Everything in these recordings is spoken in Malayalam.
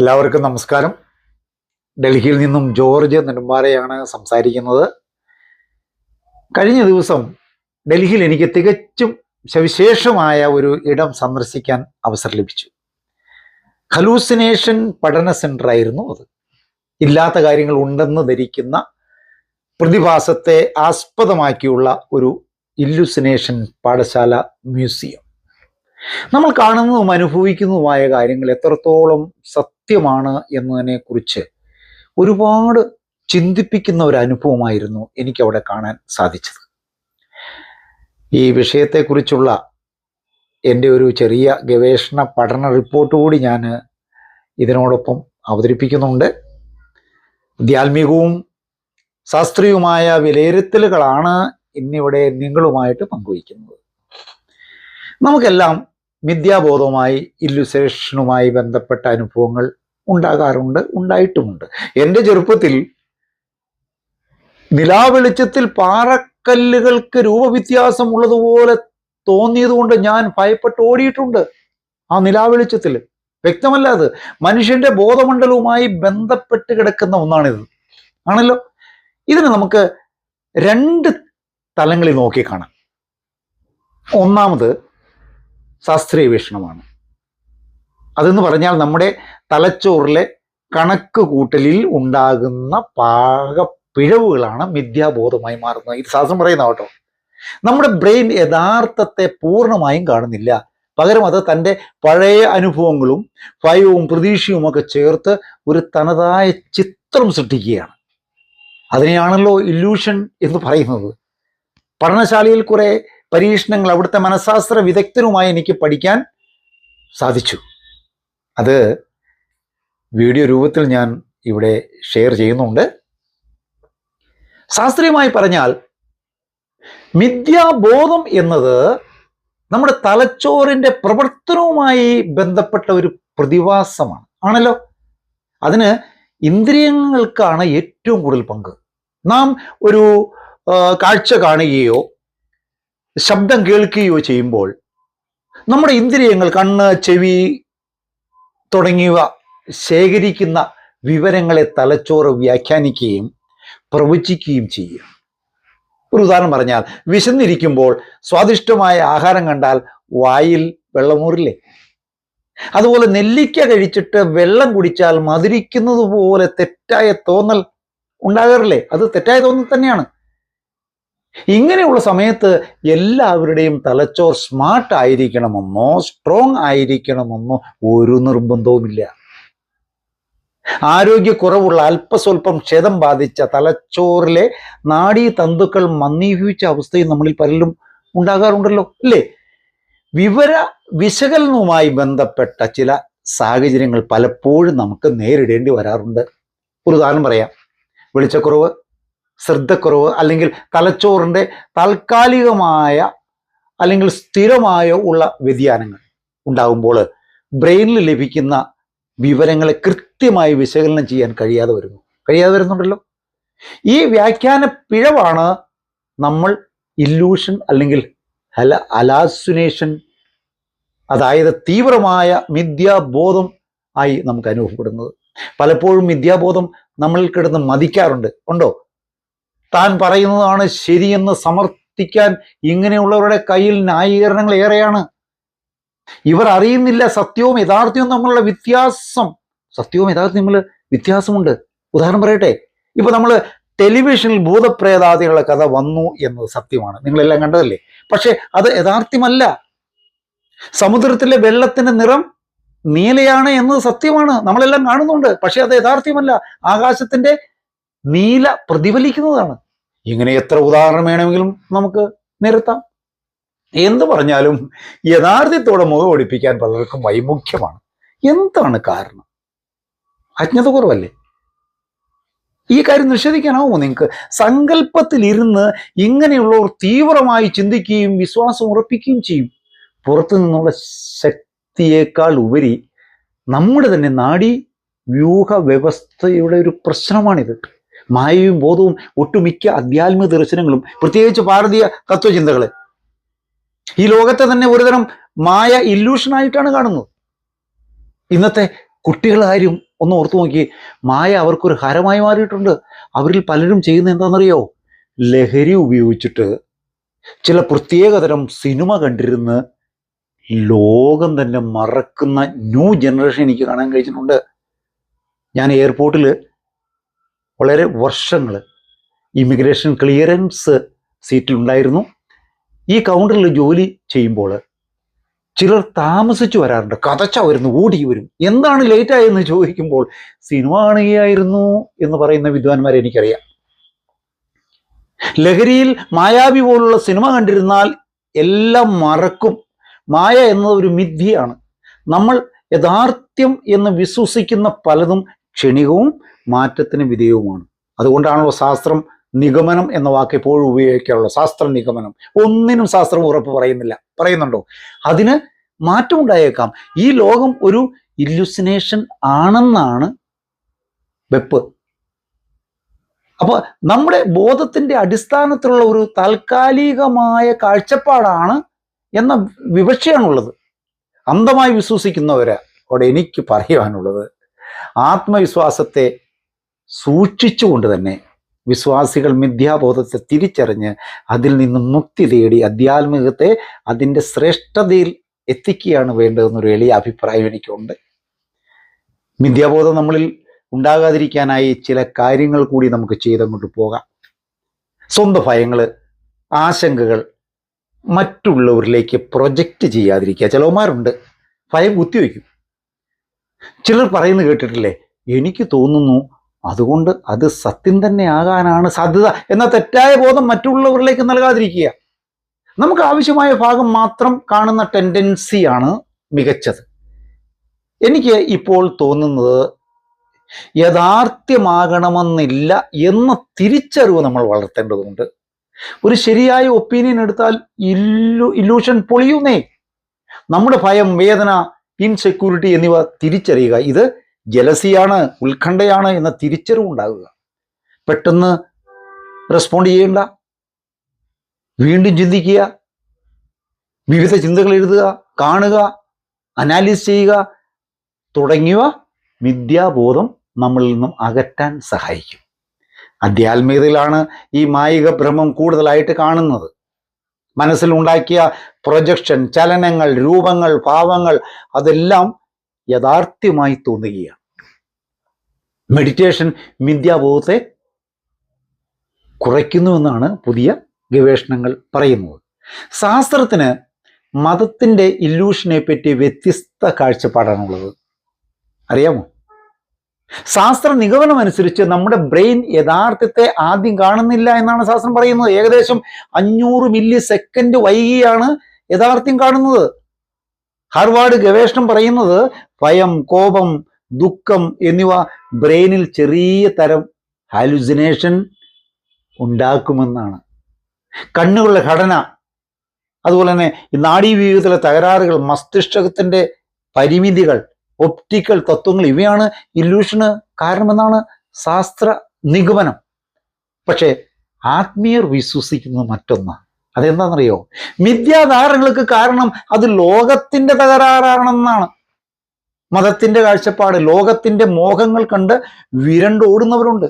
എല്ലാവർക്കും നമസ്കാരം. ഡൽഹിയിൽ നിന്നും ജോർജ് നെടുമ്പാറയാണ് സംസാരിക്കുന്നത്. കഴിഞ്ഞ ദിവസം ഡൽഹിയിൽ എനിക്ക് തികച്ചും സവിശേഷമായ ഒരു ഇടം സന്ദർശിക്കാൻ അവസരം ലഭിച്ചു. ഹലൂസിനേഷൻ പഠന സെന്റർ ആയിരുന്നു അത്. ഇല്ലാത്ത കാര്യങ്ങൾ ഉണ്ടെന്ന് ധരിക്കുന്ന പ്രതിഭാസത്തെ ആസ്പദമാക്കിയുള്ള ഒരു ഇല്ലുസിനേഷൻ പാഠശാല മ്യൂസിയം. നമ്മൾ കാണുന്നതും അനുഭവിക്കുന്നതുമായ കാര്യങ്ങൾ എത്രത്തോളം സത്യമാണ് എന്നതിനെ കുറിച്ച് ഒരുപാട് ചിന്തിപ്പിക്കുന്ന ഒരു അനുഭവമായിരുന്നു എനിക്കവിടെ കാണാൻ സാധിച്ചത്. ഈ വിഷയത്തെക്കുറിച്ചുള്ള എന്റെ ഒരു ചെറിയ ഗവേഷണ പഠന റിപ്പോർട്ട് കൂടി ഞാൻ ഇതിനോടൊപ്പം അവതരിപ്പിക്കുന്നുണ്ട്. ആധ്യാത്മികവും ശാസ്ത്രീയവുമായ വിലയിരുത്തലുകളാണ് ഇന്നിവിടെ നിങ്ങളുമായിട്ട് പങ്കുവയ്ക്കുന്നത്. നമുക്കെല്ലാം മിഥ്യാബോധവുമായി ഇല്ലുസേഷനുമായി ബന്ധപ്പെട്ട അനുഭവങ്ങൾ ഉണ്ടാകാറുണ്ട് ഉണ്ടായിട്ടുമുണ്ട്. എന്റെ ചെറുപ്പത്തിൽ നിലാവെളിച്ചത്തിൽ പാറക്കല്ലുകൾക്ക് രൂപവ്യത്യാസം ഉള്ളതുപോലെ തോന്നിയതുകൊണ്ട് ഞാൻ ഭയപ്പെട്ട് ഓടിയിട്ടുണ്ട് ആ നിലാവെളിച്ചത്തിൽ. വ്യക്തമല്ല അത് മനുഷ്യന്റെ ബോധമണ്ഡലവുമായി ബന്ധപ്പെട്ട് കിടക്കുന്ന ഒന്നാണിത്. ആണല്ലോ? ഇതിന് നമുക്ക് രണ്ട് തലങ്ങളിൽ നോക്കി കാണാം ഒന്നാമത് ശാസ്ത്രീയ വീക്ഷണമാണ് അതെന്ന് പറഞ്ഞാൽ നമ്മുടെ തലച്ചോറിലെ കണക്ക് കൂട്ടലിൽ ഉണ്ടാകുന്ന പാക പിഴവുകളാണ് മിഥ്യാബോധമായി മാറുന്നത്. ഇത് ശാസ്ത്രം പറയുന്ന കേട്ടോ. നമ്മുടെ ബ്രെയിൻ യഥാർത്ഥത്തെ പൂർണമായും കാണുന്നില്ല. പകരം അത് തന്റെ പഴയ അനുഭവങ്ങളും ഭയവും പ്രതീക്ഷയും ഒക്കെ ചേർത്ത് ഒരു തനതായ ചിത്രം സൃഷ്ടിക്കുകയാണ്. അതിനെയാണല്ലോ ഇല്യൂഷൻ എന്ന് പറയുന്നത്. പഠനശാലയിൽ കുറെ പരീക്ഷണങ്ങൾ അവിടുത്തെ മനഃശാസ്ത്ര വിദഗ്ധരുമായി എനിക്ക് പഠിക്കാൻ സാധിച്ചു. അത് വീഡിയോ രൂപത്തിൽ ഞാൻ ഇവിടെ ഷെയർ ചെയ്യുന്നുണ്ട്. ശാസ്ത്രീയമായി പറഞ്ഞാൽ മിഥ്യാബോധം എന്നത് നമ്മുടെ തലച്ചോറിന്റെ പ്രവർത്തനവുമായി ബന്ധപ്പെട്ട ഒരു പ്രതിഭാസമാണ്. ആണല്ലോ? അതിന് ഇന്ദ്രിയങ്ങൾക്കാണ് ഏറ്റവും കൂടുതൽ പങ്ക്. നാം ഒരു കാഴ്ച കാണുകയോ ശബ്ദം കേൾക്കുകയോ ചെയ്യുമ്പോൾ നമ്മുടെ ഇന്ദ്രിയങ്ങൾ കണ്ണ് ചെവി തുടങ്ങിയവ ശേഖരിക്കുന്ന വിവരങ്ങളെ തലച്ചോറ് വ്യാഖ്യാനിക്കുകയും പ്രവചിക്കുകയും ചെയ്യും. ഒരു ഉദാഹരണം പറഞ്ഞാൽ വിശന്നിരിക്കുമ്പോൾ സ്വാദിഷ്ടമായ ആഹാരം കണ്ടാൽ വായിൽ വെള്ളമൂറില്ലേ അതുപോലെ നെല്ലിക്ക കഴിച്ചിട്ട് വെള്ളം കുടിച്ചാൽ മധുരിക്കുന്നത് പോലെ തെറ്റായ തോന്നൽ ഉണ്ടാകാറില്ലേ? അത് തെറ്റായ തോന്നൽ തന്നെയാണ്. ഇങ്ങനെയുള്ള സമയത്ത് എല്ലാവരുടെയും തലച്ചോർ സ്മാർട്ട് ആയിരിക്കണമെന്നോ സ്ട്രോങ് ആയിരിക്കണമെന്നോ ഒരു നിർബന്ധവുമില്ല. ആരോഗ്യക്കുറവുള്ള അല്പസ്വല്പം ക്ഷതം ബാധിച്ച തലച്ചോറിലെ നാഡീ തന്തുക്കൾ മന്ദീഭവിച്ച അവസ്ഥയും നമ്മളിൽ പലരും ഉണ്ടാകാറുണ്ടല്ലോ അല്ലേ? വിവര വിശകലനവുമായി ബന്ധപ്പെട്ട ചില സാഹചര്യങ്ങൾ പലപ്പോഴും നമുക്ക് നേരിടേണ്ടി വരാറുണ്ട്. ഒരു ഉദാഹരണം പറയാം. വെളിച്ചക്കുറവ്. ശ്രദ്ധക്കുറവ് അല്ലെങ്കിൽ തലച്ചോറിന്റെ താൽക്കാലികമായ അല്ലെങ്കിൽ സ്ഥിരമായോ ഉള്ള വ്യതിയാനങ്ങൾ ഉണ്ടാകുമ്പോൾ ബ്രെയിനിൽ ലഭിക്കുന്ന വിവരങ്ങളെ കൃത്യമായി വിശകലനം ചെയ്യാൻ കഴിയാതെ വരുന്നു. കഴിയാതെ വരുന്നുണ്ടല്ലോ. ഈ വ്യാഖ്യാന പിഴവാണ് നമ്മൾ ഇല്ലൂഷൻ അല്ലെങ്കിൽ അല അലാസുനേഷൻ അതായത് തീവ്രമായ മിഥ്യാബോധം ആയി നമുക്ക് അനുഭവപ്പെടുന്നത്. പലപ്പോഴും മിഥ്യാബോധം നമ്മളിൽ കിടന്ന് മതിക്കാറുണ്ട്. ഉണ്ടോ? താൻ പറയുന്നതാണ് ശരിയെന്ന് സമർത്ഥിക്കാൻ ഇങ്ങനെയുള്ളവരുടെ കയ്യിൽ ന്യായീകരണങ്ങൾ ഏറെയാണ്. ഇവർ അറിയുന്നില്ല സത്യവും യഥാർത്ഥവും തമ്മിലുള്ള വ്യത്യാസം. സത്യവും യഥാർത്ഥം തമ്മിൽ വ്യത്യാസമുണ്ട്. ഉദാഹരണം പറയട്ടെ. ഇപ്പൊ നമ്മൾ ടെലിവിഷനിൽ ഭൂതപ്രേതാദികളുടെ കഥ വന്നു എന്നത് സത്യമാണ്. നിങ്ങളെല്ലാം കണ്ടതല്ലേ? പക്ഷെ അത് യഥാർത്ഥ്യമല്ല. സമുദ്രത്തിലെ വെള്ളത്തിന്റെ നിറം നീലയാണ് എന്നത് സത്യമാണ്. നമ്മളെല്ലാം കാണുന്നുണ്ട്. പക്ഷെ അത് യഥാർത്ഥ്യമല്ല. ആകാശത്തിന്റെ നീല പ്രതിഫലിക്കുന്നതാണ്. ഇങ്ങനെ എത്ര ഉദാഹരണം വേണമെങ്കിലും നമുക്ക് നിരത്താം. എന്ത് പറഞ്ഞാലും യഥാർത്ഥത്തോടെ മുഖം ഒടിപ്പിക്കാൻ പലർക്കും വൈമുഖ്യമാണ്. എന്താണ് കാരണം? അജ്ഞത കുറവല്ലേ ഈ കാര്യം നിഷേധിക്കാനാവുമോ നിങ്ങൾക്ക്? സങ്കല്പത്തിലിരുന്ന് ഇങ്ങനെയുള്ളവർ തീവ്രമായി ചിന്തിക്കുകയും വിശ്വാസം ഉറപ്പിക്കുകയും ചെയ്യും. പുറത്തു നിന്നുള്ള ശക്തിയേക്കാൾ ഉപരി നമ്മുടെ തന്നെ നാഡി വ്യൂഹ വ്യവസ്ഥയുടെ ഒരു പ്രശ്നമാണിത്. മായയും ബോധവും ഒട്ടുമിക്ക ആധ്യാത്മിക ദർശനങ്ങളും പ്രത്യേകിച്ച് ഭാരതീയ തത്വചിന്തകൾ ഈ ലോകത്തെ തന്നെ ഒരുതരം മായ ഇല്യൂഷനായിട്ടാണ് കാണുന്നത്. ഇന്നത്തെ കുട്ടികൾ ആരും ഒന്ന് ഓർത്തു നോക്കി മായ അവർക്കൊരു ഹരമായി മാറിയിട്ടുണ്ട്. അവരിൽ പലരും ചെയ്യുന്ന എന്താണെന്നറിയോ? ലഹരി ഉപയോഗിച്ചിട്ട് ചില പ്രത്യേകതരം സിനിമ കണ്ടിരുന്ന് ലോകം തന്നെ മറക്കുന്ന ന്യൂ ജനറേഷൻ എനിക്ക് കാണാൻ കഴിച്ചിട്ടുണ്ട്. ഞാൻ എയർപോർട്ടിൽ വളരെ വർഷങ്ങൾ ഇമിഗ്രേഷൻ ക്ലിയറൻസ് സീറ്റിലുണ്ടായിരുന്നു ഈ കൗണ്ടറിൽ ജോലി ചെയ്യുമ്പോൾ ചിലർ താമസിച്ചു വരാറുണ്ട്. കഥച്ച വരുന്നു ഓടി വരും. എന്താണ് ലേറ്റായെന്ന് ചോദിക്കുമ്പോൾ സിനിമ കാണുകയായിരുന്നു എന്ന് പറയുന്ന വിദ്വാൻമാരെ എനിക്കറിയാം. ലഹരിയിൽ മായാവി പോലുള്ള സിനിമ കണ്ടിരുന്നാൽ എല്ലാം മറക്കും. മായ എന്നത് ഒരു മിഥ്യയാണ്. നമ്മൾ യഥാർത്ഥ്യം എന്ന് വിശ്വസിക്കുന്ന പലതും ക്ഷണികവും മാറ്റത്തിന് വിധേയവുമാണ്. അതുകൊണ്ടാണല്ലോ ശാസ്ത്രം നിഗമനം എന്ന വാക്ക് എപ്പോഴും ഉപയോഗിക്കാറുള്ളത്. ശാസ്ത്ര നിഗമനം. ഒന്നിനും ശാസ്ത്രം ഉറപ്പ് പറയുന്നില്ല. പറയുന്നുണ്ടോ? അതിന് മാറ്റം ഉണ്ടായേക്കാം ഈ ലോകം ഒരു ഇല്ലുസിനേഷൻ ആണെന്നാണ് വെപ്പ്. അപ്പൊ നമ്മുടെ ബോധത്തിന്റെ അടിസ്ഥാനത്തിലുള്ള ഒരു താൽക്കാലികമായ കാഴ്ചപ്പാടാണ് എന്ന വിവക്ഷയാണുള്ളത്. അന്ധമായി വിശ്വസിക്കുന്നവര് അവിടെ എനിക്ക് പറയുവാനുള്ളത് ആത്മവിശ്വാസത്തെ സൂക്ഷിച്ചുകൊണ്ട് തന്നെ വിശ്വാസികൾ മിഥ്യാബോധത്തെ തിരിച്ചറിഞ്ഞ് അതിൽ നിന്ന് മുക്തി തേടി അധ്യാത്മികത്തെ അതിന്റെ ശ്രേഷ്ഠതയിൽ എത്തിക്കുകയാണ് വേണ്ടതെന്നൊരു എളിയ അഭിപ്രായം എനിക്കുണ്ട്. മിഥ്യാബോധം നമ്മളിൽ ഉണ്ടാകാതിരിക്കാനായി ചില കാര്യങ്ങൾ കൂടി നമുക്ക് ചെയ്തങ്ങോട്ട് പോകാം. സ്വന്തം ഭയങ്ങൾ ആശങ്കകൾ മറ്റുള്ളവരിലേക്ക് പ്രൊജക്റ്റ് ചെയ്യാതിരിക്കുക. ചിലവന്മാരുണ്ട് ഭയം കുത്തിവെക്കും ചിലർ പറയുന്നത് കേട്ടിട്ടില്ലേ? എനിക്ക് തോന്നുന്നു അതുകൊണ്ട് അത് സത്യം തന്നെ ആകാനാണ് സാധ്യത എന്ന തെറ്റായ ബോധം മറ്റുള്ളവരിലേക്ക് നൽകാതിരിക്കുക. നമുക്ക് ആവശ്യമായ ഭാഗം മാത്രം കാണുന്ന ടെൻഡൻസിയാണ് മികച്ചത്. എനിക്ക് ഇപ്പോൾ തോന്നുന്നത് യഥാർത്ഥ്യമാകണമെന്നില്ല എന്ന തിരിച്ചറിവ് നമ്മൾ വളർത്തേണ്ടതുണ്ട്. ഒരു ശരിയായ ഒപ്പീനിയൻ എടുത്താൽ ഇല്ലു ഇല്ലൂഷൻ പൊളിയുന്നേ. നമ്മുടെ ഭയം വേദന ഇൻസെക്യൂരിറ്റി എന്നിവ തിരിച്ചറിയുക. ഇത് ജലസിയാണ് ഉത്കണ്ഠയാണ് എന്ന തിരിച്ചറിവ് ഉണ്ടാകുക. പെട്ടെന്ന് റെസ്പോണ്ട് ചെയ്യണ്ട. വീണ്ടും ചിന്തിക്കുക. വിവിധ ചിന്തകൾ എഴുതുക കാണുക അനാലിസ് ചെയ്യുക. തുടങ്ങിയവ വിദ്യാബോധം നമ്മളിൽ നിന്നും അകറ്റാൻ സഹായിക്കും. അധ്യാത്മികതയിലാണ് ഈ മായിക ഭ്രമം കൂടുതലായിട്ട് കാണുന്നത്. മനസ്സിലുണ്ടാക്കിയ പ്രൊജക്ഷൻ ചലനങ്ങൾ രൂപങ്ങൾ ഭാവങ്ങൾ അതെല്ലാം യഥാർത്ഥ്യമായി തോന്നുകയാണ്. മെഡിറ്റേഷൻ മിഥ്യാബോധത്തെ കുറയ്ക്കുന്നുവെന്നാണ് പുതിയ ഗവേഷണങ്ങൾ പറയുന്നത്. ശാസ്ത്രത്തിന് മതത്തിന്റെ ഇല്ലൂഷനെ പറ്റി വ്യത്യസ്ത കാഴ്ചപ്പാടാണുള്ളത്. അറിയാമോ? ശാസ്ത്ര നിഗമനം അനുസരിച്ച് നമ്മുടെ ബ്രെയിൻ യഥാർത്ഥത്തെ ആദ്യം കാണുന്നില്ല എന്നാണ് ശാസ്ത്രം പറയുന്നത്. ഏകദേശം അഞ്ഞൂറ് മില്ലി സെക്കൻഡ് വൈകിയാണ് യഥാർത്ഥ്യം കാണുന്നത്. ഹാർവാർഡ് ഗവേഷണം പറയുന്നത് ഭയം കോപം ദുഃഖം എന്നിവ ബ്രെയിനിൽ ചെറിയ തരം ഹാലുസിനേഷൻ ഉണ്ടാക്കുമെന്നാണ്. കണ്ണുകളുടെ ഘടന അതുപോലെ തന്നെ നാഡീവ്യൂഹത്തിലെ തകരാറുകൾ മസ്തിഷ്കത്തിന്റെ പരിമിതികൾ ഒപ്റ്റിക്കൽ തത്വങ്ങൾ. ഇവയാണ് ഇല്യൂഷന് കാരണമെന്നാണ് ശാസ്ത്ര നിഗമനം. പക്ഷേ ആത്മീയർ വിശ്വസിക്കുന്നത് മറ്റൊന്ന് അതെന്താണെന്നറിയോ? മിഥ്യാധാരണകൾക്ക് കാരണം അത് ലോകത്തിന്റെ തകരാറാണെന്നാണ്. മതത്തിന്റെ കാഴ്ചപ്പാട് ലോകത്തിന്റെ മോഹങ്ങൾ കണ്ട് വിരണ്ടോടുന്നവരുണ്ട്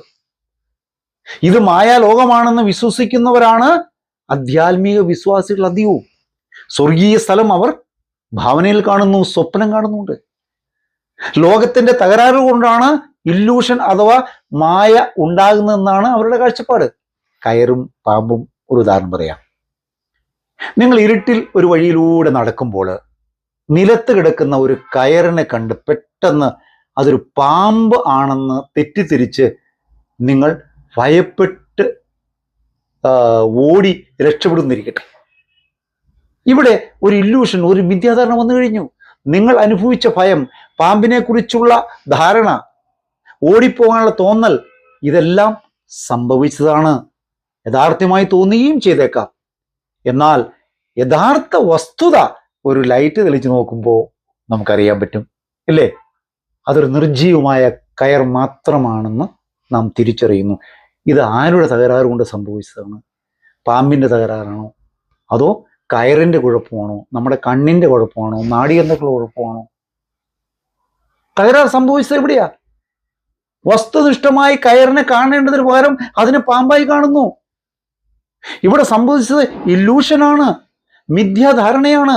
ഇത് മായാലോകമാണെന്ന് വിശ്വസിക്കുന്നവരാണ് ആധ്യാത്മിക വിശ്വാസികൾ അധികവും. സ്വർഗീയ സ്ഥലം അവർ ഭാവനയിൽ കാണുന്നു സ്വപ്നം കാണുന്നുണ്ട് ലോകത്തിന്റെ തകരാറ് കൊണ്ടാണ് ഇല്ലൂഷൻ അഥവാ മായ ഉണ്ടാകുന്നതെന്നാണ് അവരുടെ കാഴ്ചപ്പാട്. കയറും പാമ്പും ഒരു ഉദാഹരണം പറയാം. നിങ്ങൾ ഇരുട്ടിൽ ഒരു വഴിയിലൂടെ നടക്കുമ്പോൾ നിലത്ത് കിടക്കുന്ന ഒരു കയറിനെ കണ്ട് പെട്ടെന്ന് അതൊരു പാമ്പ് ആണെന്ന് തെറ്റിദ്ധരിച്ച് നിങ്ങൾ ഭയപ്പെട്ട് ഓടി രക്ഷപ്പെടുന്നിരിക്കട്ടെ. ഇവിടെ ഒരു ഇല്ലൂഷൻ ഒരു മിഥ്യാധാരണ വന്നു കഴിഞ്ഞു. നിങ്ങൾ അനുഭവിച്ച ഭയം പാമ്പിനെ കുറിച്ചുള്ള ധാരണ ഓടിപ്പോകാനുള്ള തോന്നൽ ഇതെല്ലാം സംഭവിച്ചതാണ്. യഥാർത്ഥമായി തോന്നുകയും ചെയ്തേക്കാം. എന്നാൽ യഥാർത്ഥ വസ്തുത ഒരു ലൈറ്റ് തെളിച്ചു നോക്കുമ്പോൾ നമുക്കറിയാൻ പറ്റും ഇല്ലേ? അതൊരു നിർജീവമായ കയർ മാത്രമാണെന്ന് നാം തിരിച്ചറിയുന്നു. ഇത് ആരുടെ തകരാറ് കൊണ്ട് സംഭവിച്ചതാണ്? പാമ്പിന്റെ തകരാറാണോ? അതോ കയറിന്റെ കുഴപ്പമാണോ? നമ്മുടെ കണ്ണിന്റെ കുഴപ്പമാണോ? നാടിയന്തക്കളുടെ കുഴപ്പമാണോ? കയറാർ സംഭവിച്ചത് എവിടെയാ? വസ്തുനിഷ്ഠമായി കയറിനെ കാണേണ്ടതിന് പകരം അതിനെ പാമ്പായി കാണുന്നു. ഇവിടെ സംഭവിച്ചത് ഇല്ലൂഷനാണ് മിഥ്യാധാരണയാണ്.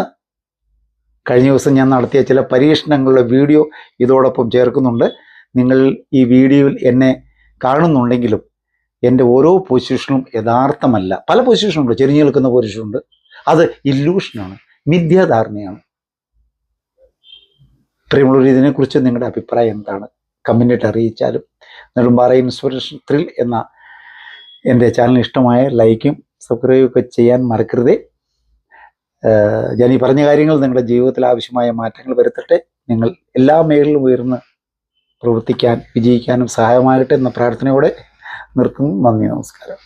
കഴിഞ്ഞ ദിവസം ഞാൻ നടത്തിയ ചില പരീക്ഷണങ്ങളുടെ വീഡിയോ ഇതോടൊപ്പം ചേർക്കുന്നുണ്ട്. നിങ്ങൾ ഈ വീഡിയോയിൽ എന്നെ കാണുന്നുണ്ടെങ്കിലും എന്റെ ഓരോ പൊസിഷനും യഥാർത്ഥമല്ല. പല പൊസിഷനുണ്ട് ചെരിഞ്ഞു നിൽക്കുന്ന പൊസിഷനുണ്ട് അത് ഇല്ലൂഷനാണ് മിഥ്യാധാരണയാണ്. പ്രിയമുള്ളവർ ഇതിനെക്കുറിച്ച് നിങ്ങളുടെ അഭിപ്രായം എന്താണ്? കമന്റായിട്ട് അറിയിച്ചാലും നെടുമ്പാറ ഇൻസ്പിറേഷൻ ത്രിൽ എന്ന എന്റെ ചാനൽ ഇഷ്ടമായ ലൈക്കും സബ്സ്ക്രൈബും ഒക്കെ ചെയ്യാൻ മറക്കരുതേ. ഞാൻ ഈ പറഞ്ഞ കാര്യങ്ങൾ നിങ്ങളുടെ ജീവിതത്തിൽ ആവശ്യമായ മാറ്റങ്ങൾ വരുത്തട്ടെ. നിങ്ങൾ എല്ലാ മേഖലയിലും ഉയർന്ന് പ്രവർത്തിക്കാൻ വിജയിക്കാനും സഹായമാകട്ടെ എന്ന പ്രാർത്ഥനയോടെ നിർത്തുന്നു. നന്ദി നമസ്കാരം.